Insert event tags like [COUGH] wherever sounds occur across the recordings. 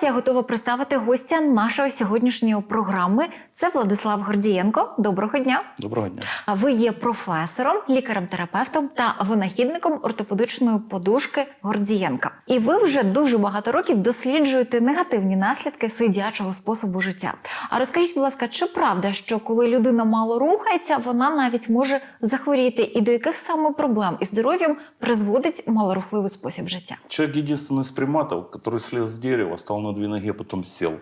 зараз я готова представити гостя нашої сьогоднішньої програми. Це Владислав Гордієнко. Доброго дня. Доброго дня. А Ви є професором, лікарем-терапевтом та винахідником ортопедичної подушки Гордієнка. І ви вже дуже багато років досліджуєте негативні наслідки сидячого способу життя. А розкажіть, будь ласка, чи правда, що коли людина мало рухається, вона навіть може захворіти, і до яких саме проблем із здоров'ям призводить малорухливий спосіб життя? Человек единственный из приматов, который слез с дерева, стал на две ноги, потом сел.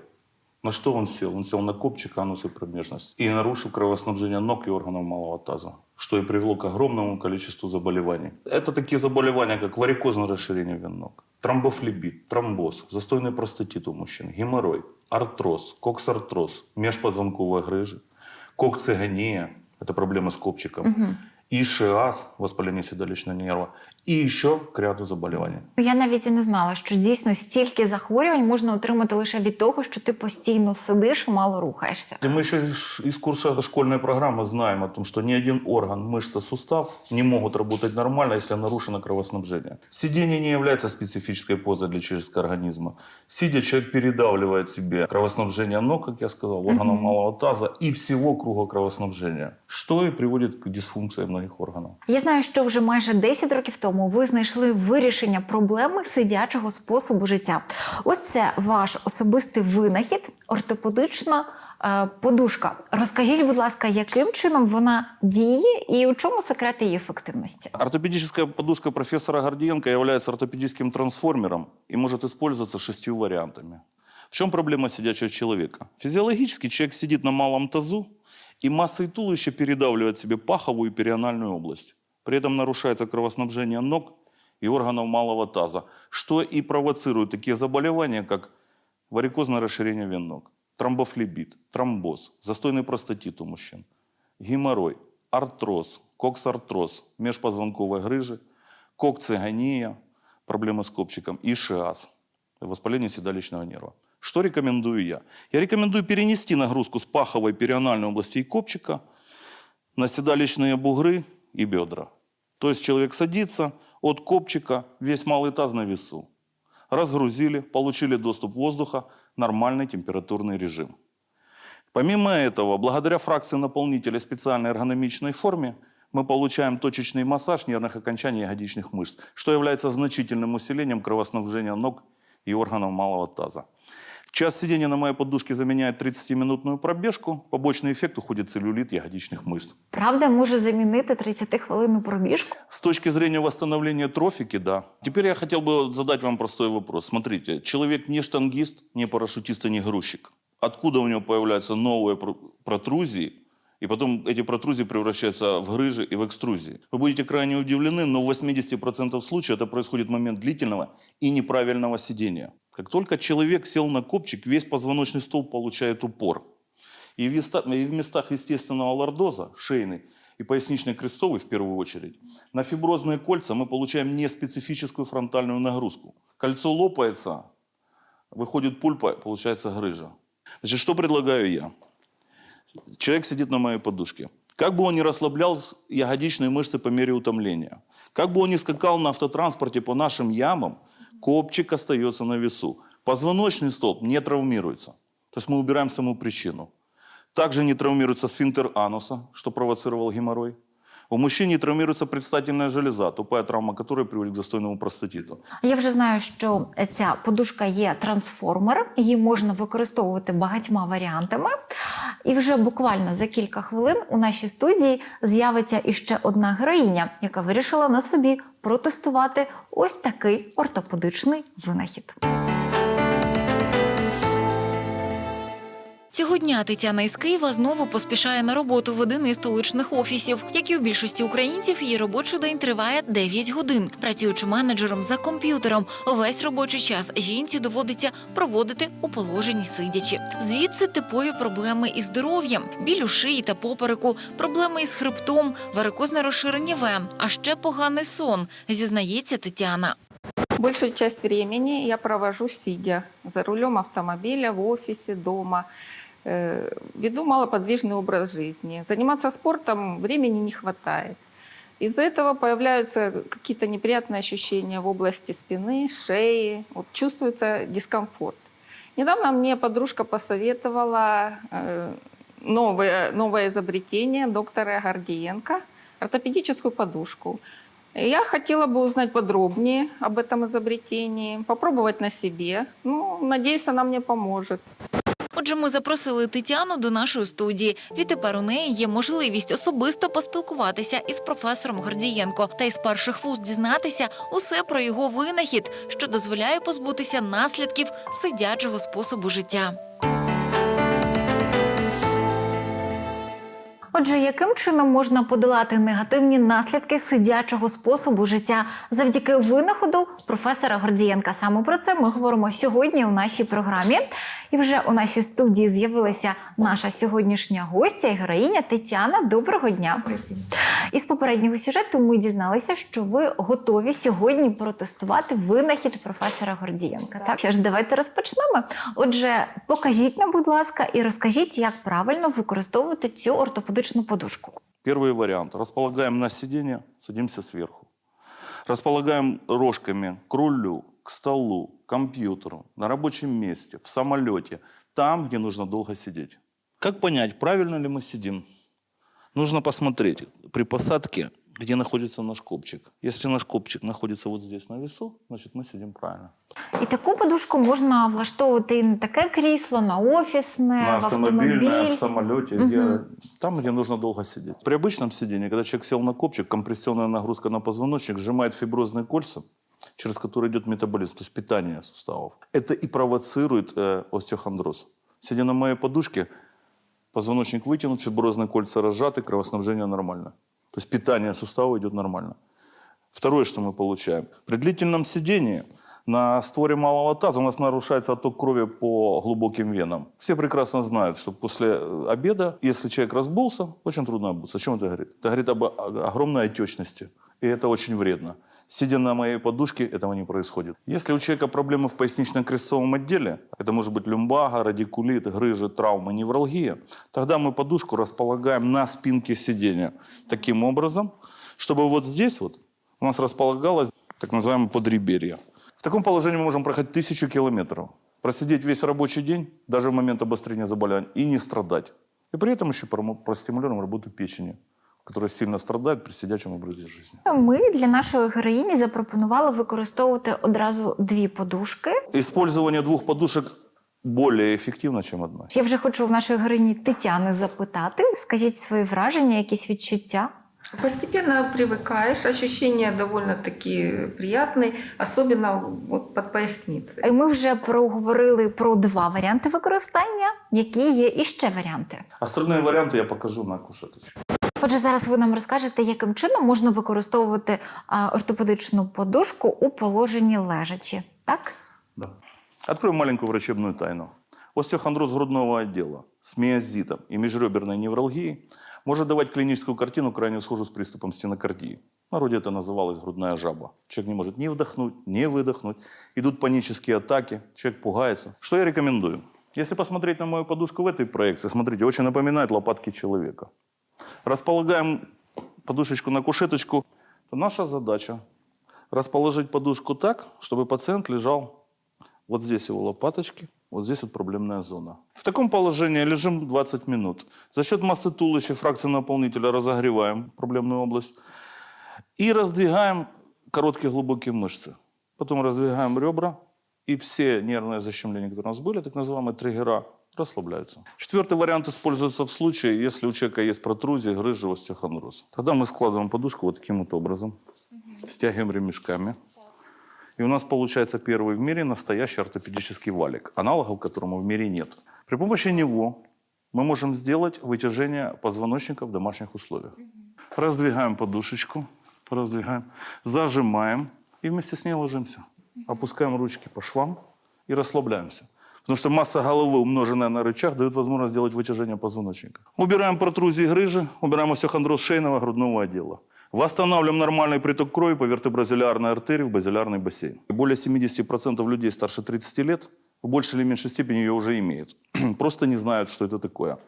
На что он сел? Он сел на копчик, анус и промежность. И нарушил кровоснабжение ног и органов малого таза, что и привело к огромному количеству заболеваний. Это такие заболевания, как варикозное расширение вен ног, тромбофлебит, тромбоз, застойный простатит у мужчин, геморрой, артроз, коксартроз, межпозвонковая грыжа, кокцигония, это проблема с копчиком, ишиаз, воспаление седалищного нерва, и еще к ряду заболеваний. Я навіть і не знала, що дійсно стільки захворювань можна отримати лише від того, що ти постійно сидиш і мало рухаєшся. И мы еще из- из курса школьной программы знаем о том, что ни один орган, мышца, сустав не могут работать нормально, если нарушено кровоснабжение. Сидение не является специфической позой для человеческого организма. Сидя, человек передавливает себе кровоснабжение ног, как я сказал, органов малого таза и всего круга кровоснабжения, что и приводит к дисфункции многих органов. Я знаю, що вже майже 10 років тому ви знайшли вирішення проблеми сидячого способу життя. Ось це ваш особистий винахід, ортопедична е, подушка. Розкажіть, будь ласка, яким чином вона діє і у чому секрет її ефективності? Ортопедическая подушка профессора Гордиенко является ортопедическим трансформером и может использоваться шестью вариантами. В чем проблема сидячего человека? Физиологически человек сидит на малом тазу и массой туловища передавливает себе паховую и перианальную область. При этом нарушается кровоснабжение ног и органов малого таза, что и провоцирует такие заболевания, как варикозное расширение вен ног, тромбофлебит, тромбоз, застойный простатит у мужчин, геморрой, артроз, коксартроз, межпозвонковая грыжа, кокцигония, проблемы с копчиком, ишиаз, воспаление седалищного нерва. Что рекомендую я? Я рекомендую перенести нагрузку с паховой перианальной области и копчика на седалищные бугры и бедра. То есть человек садится от копчика, весь малый таз на весу. Разгрузили, получили доступ воздуха, нормальный температурный режим. Помимо этого, благодаря фракции наполнителя специальной эргономичной форме, мы получаем точечный массаж нервных окончаний ягодичных мышц, что является значительным усилением кровоснабжения ног и органов малого таза. Час сидения на моей подушке заменяет 30-минутную пробежку. Побочный эффект уходит целлюлит ягодичных мышц. Правда може замінити 30-хвилинну пробіжку? С точки зрения восстановления трофики, да. Теперь я хотел бы задать вам простой вопрос. Смотрите, человек не штангист, не парашютист и не грузчик. Откуда у него появляются новые пр- протрузии, и потом эти протрузии превращаются в грыжи и в экструзии? Вы будете крайне удивлены, но в 80% случаев это происходит в момент длительного и неправильного сидения. Как только человек сел на копчик, весь позвоночный столб получает упор. И в, местах естественного лордоза, шейный и пояснично-крестцовый в первую очередь, на фиброзные кольца мы получаем неспецифическую фронтальную нагрузку. Кольцо лопается, выходит пульпа, получается грыжа. Значит, что предлагаю я? Человек сидит на моей подушке. Как бы он ни расслаблял ягодичные мышцы по мере утомления, как бы он ни скакал на автотранспорте по нашим ямам, копчик остается на весу. Позвоночный столб не травмируется. То есть мы убираем саму причину. Также не травмируется сфинктер ануса, что провоцировал геморрой. У мужчин не травмируется предстательная железа, тупая травма которой приводит к застойному простатиту. Я вже знаю, що ця подушка є трансформер, її можна використовувати багатьма варіантами. І вже буквально за кілька хвилин у нашій студії з'явиться іще одна героїня, яка вирішила на собі протестувати ось такий ортопедичний винахід. Цього дня Тетяна із Києва знову поспішає на роботу в один із столичних офісів. Як і у більшості українців, її робочий день триває 9 годин. Працюючи менеджером за комп'ютером, увесь робочий час жінці доводиться проводити у положенні сидячи. Звідси типові проблеми із здоров'ям, біль у шиї та попереку, проблеми із хребтом, варикозне розширення вен, а ще поганий сон, зізнається Тетяна. Большую часть времени я провожу сидя за рулем автомобиля, в офисе, дома. Э, Веду малоподвижный образ жизни. Заниматься спортом времени не хватает. Из-за этого появляются какие-то неприятные ощущения в области спины, шеи. Вот чувствуется дискомфорт. Недавно мне подружка посоветовала э, новое, новое изобретение доктора Гордиенко, ортопедическую подушку. Я хотела бы узнать подробнее об этом изобретении, попробовать на себе. Ну, надеюсь, она мне поможет. Отже, ми запросили Тетяну до нашої студії. Відтепер у неї є можливість особисто поспілкуватися із професором Гордієнко та із перших вуст дізнатися усе про його винахід, що дозволяє позбутися наслідків сидячого способу життя. Отже, яким чином можна подолати негативні наслідки сидячого способу життя завдяки винаходу професора Гордієнка? Саме про це ми говоримо сьогодні у нашій програмі. І вже у нашій студії з'явилася наша сьогоднішня гостя і героїня Тетяна. Доброго дня! Із попереднього сюжету ми дізналися, що ви готові сьогодні протестувати винахід професора Гордієнка. Так, що ж, давайте розпочнемо. Отже, покажіть нам, будь ласка, і розкажіть, як правильно використовувати цю ортопедичну подушку. Первый вариант. Располагаем на сиденье, садимся сверху. Располагаем рожками к рулю, к столу, к компьютеру, на рабочем месте, в самолете, там, где нужно долго сидеть. Как понять, правильно ли мы сидим? Нужно посмотреть при посадке, где находится наш копчик. Если наш копчик находится вот здесь на весу, значит мы сидим правильно. І таку подушку можна влаштовувати і на таке крісло, на офісне, на в автомобиле, автомобіль. в самолете, Мгм. где, там, где нужно долго сидеть. При обычном сидении, когда человек сел на копчик, компрессионная нагрузка на позвоночник сжимает фиброзные кольца, через которые идет метаболизм, то есть питание суставов. Это и провоцирует э, остеохондроз. Сидя на моей подушке, позвоночник вытянут, фиброзные кольца разжаты, кровоснабжение нормально. То есть питание сустава идет нормально. Второе, что мы получаем. При длительном сидении на створе малого таза у нас нарушается отток крови по глубоким венам. Все прекрасно знают, что после э, обеда, если человек разбулся, очень трудно обуться. О чем это говорит? Это говорит об огромной отечности. И это очень вредно. Сидя на моей подушке, этого не происходит. Если у человека проблемы в пояснично-крестцовом отделе, это может быть люмбага, радикулит, грыжи, травмы, невралгия, тогда мы подушку располагаем на спинке сидения. Таким образом, чтобы вот здесь вот у нас располагалось так называемое подреберье. В таком положении мы можем проходить тысячу километров, просидеть весь рабочий день, даже в момент обострения заболевания, и не страдать. И при этом еще простимулируем работу печени, которая сильно страдает при сидячем образе жизни. Ми для нашої героїні запропонували використовувати одразу дві подушки. Использование двух подушек более эффективно, чем одной. Я вже хочу в нашої героїні Тетяни запитати. Скажіть свої враження, якісь відчуття. Постепенно привыкаешь, ощущения довольно-таки приятные, особенно вот под поясницей. І Ми вже проговорили про два варіанти використання, які є іще варіанти. Остальные варианты я покажу на кушеточке. Отже, зараз ви нам розкажете, яким чином можна використовувати а, ортопедичну подушку у положенні лежачі. Так? Да. Откроем маленькую врачебную тайну. Остеохондроз грудного отдела с миозитом и межреберной невралгией может давать клиническую картину, крайне схожую с приступом стенокардии. В народе это называлось грудная жаба. Человек не может ни вдохнуть, ни выдохнуть. Идут панические атаки, человек пугается. Что я рекомендую? Если посмотреть на мою подушку в этой проекции, смотрите, очень напоминает лопатки человека. Располагаем подушечку на кушеточку. То наша задача расположить подушку так, чтобы пациент лежал вот здесь его лопаточки, вот здесь вот проблемная зона. В таком положении лежим 20 минут. За счет массы туловища, фракции наполнителя разогреваем проблемную область и раздвигаем короткие глубокие мышцы. Потом раздвигаем ребра, и все нервные защемления, которые у нас были, так называемые триггера, расслабляются. Четвертый вариант используется в случае, если у человека есть протрузия, грыжа, остеохондроз. Тогда мы складываем подушку вот таким вот образом, стягиваем ремешками. И у нас получается первый в мире настоящий ортопедический валик, аналогов которому в мире нет. При помощи него мы можем сделать вытяжение позвоночника в домашних условиях. Раздвигаем подушечку, раздвигаем, зажимаем и вместе с ней ложимся. Опускаем ручки по швам и расслабляемся. Потому что масса головы, умноженная на рычаг, дает возможность сделать вытяжение позвоночника. Убираем протрузии грыжи, убираем остеохондроз шейного грудного отдела. Восстанавливаем нормальный приток крови по вертебразилярной артерии в базилярный бассейн. Более 70% людей старше 30 лет в большей или меньшей степени ее уже имеют. [CLEARS THROAT] Просто не знают, что это такое.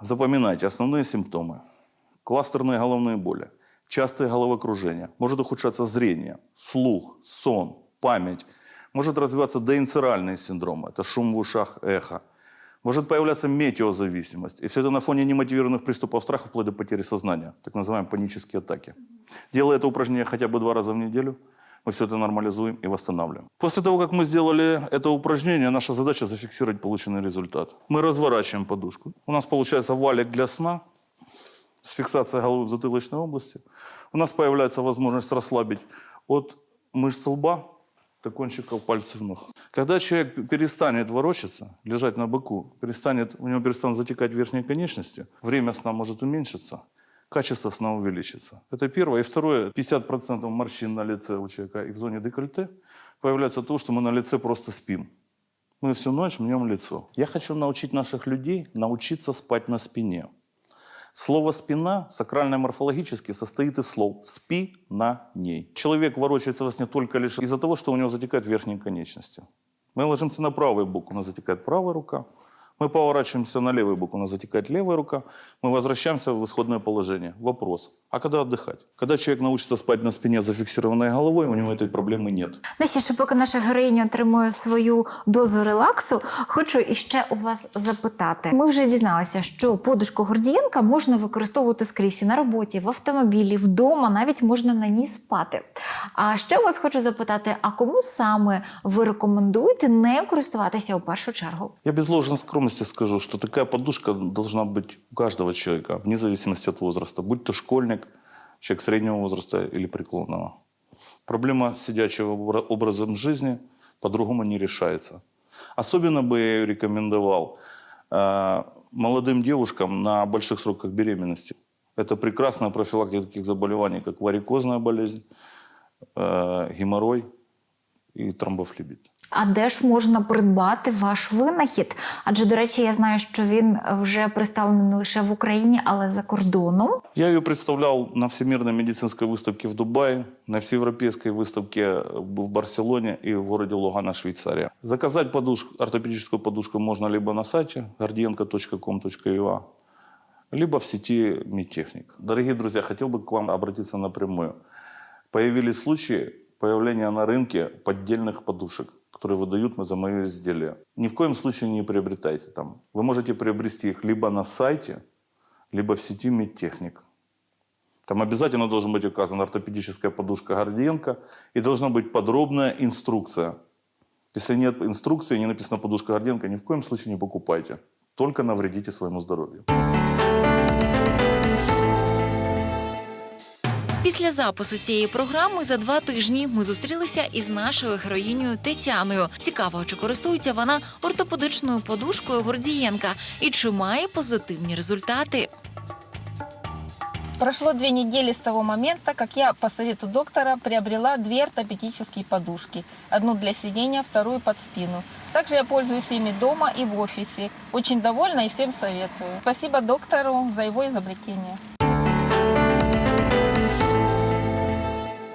Запоминайте основные симптомы. Кластерные головные боли, частые головокружения, может ухудшаться зрение, слух, сон, память, Может развиваться деинцеральный синдром, это шум в ушах, эхо. Может появляться метеозависимость. И все это на фоне немотивированных приступов страха вплоть до потери сознания, так называемые панические атаки. Делая это упражнение хотя бы два раза в неделю, мы все это нормализуем и восстанавливаем. После того, как мы сделали это упражнение, наша задача зафиксировать полученный результат. Мы разворачиваем подушку. У нас получается валик для сна с фиксацией головы в затылочной области. У нас появляется возможность расслабить от мышц лба до кончиков пальцев ног. Когда человек перестанет ворочаться, лежать на боку, перестанет, у него перестанут затекать верхние конечности, время сна может уменьшиться, качество сна увеличится. Это первое. И второе, 50% морщин на лице у человека и в зоне декольте появляется то, что мы на лице просто спим. Мы всю ночь мнем лицо. Я хочу научить наших людей научиться спать на спине. Слово «спина» сакрально-морфологически состоит из слов «спи на ней». Человек ворочается во сне только лишь из-за того, что у него затекают верхние конечности. Мы ложимся на правый бок, у нас затекает правая рука. Мы поворачиваемся на левый бок, у нас затекает левая рука. Мы возвращаемся в исходное положение. Вопрос, а когда отдыхать? Когда человек научится спать на спине с зафиксированной головой, у него этой проблемы нет. Ну ще ж, поки наша героїня отримує свою дозу релаксу, хочу іще у вас запитати. Ми вже дізналися, що подушку Гордієнка можна використовувати скрізь і на роботі, в автомобілі, вдома, навіть можна на ній спати. А ще вас хочу запитати: а кому саме ви рекомендуєте не користуватися у першу чергу? Я без ложной скромности скажу, что такая подушка должна быть у каждого человека, вне зависимости от возраста. Будь то школьник, человек среднего возраста или преклонного. Проблема сидячего обра- образом жизни по-другому не решается. Особенно бы я ее рекомендовал э, молодым девушкам на больших сроках беременности. Это прекрасная профилактика таких заболеваний, как варикозная болезнь, э, геморрой и тромбофлебит. А де ж можна придбати ваш винахід? Адже, до речі, я знаю, що він вже представлений не лише в Україні, але за кордоном. Я ее представлял на Всемирной медицинской выставке в Дубае, на всеевропейской выставке в Барселоне и в городе Лугана, Швейцария. Заказать подушку, ортопедическую подушку можно либо на сайте gordienko.com.ua, либо в сети Медтехник. Дорогие друзья, хотел бы к вам обратиться напрямую. Появились случаи появления на рынке поддельных подушек, которые выдают за мое изделие. Ни в коем случае не приобретайте там. Вы можете приобрести их либо на сайте, либо в сети Медтехник. Там обязательно должен быть указана ортопедическая подушка Гордиенко и должна быть подробная инструкция. Если нет инструкции, не написано подушка Гордиенко, ни в коем случае не покупайте. Только навредите своему здоровью. Після запису цієї програми за два тижні ми зустрілися із нашою героїнею Тетяною. Цікаво, чи користується вона ортопедичною подушкою Гордієнка і чи має позитивні результати. Прошло две недели с того момента, как я по совету доктора приобрела две ортопедические подушки. Одну для сидения, вторую под спину. Также я пользуюсь ими дома и в офисе. Очень довольна и всем советую. Спасибо доктору за его изобретение.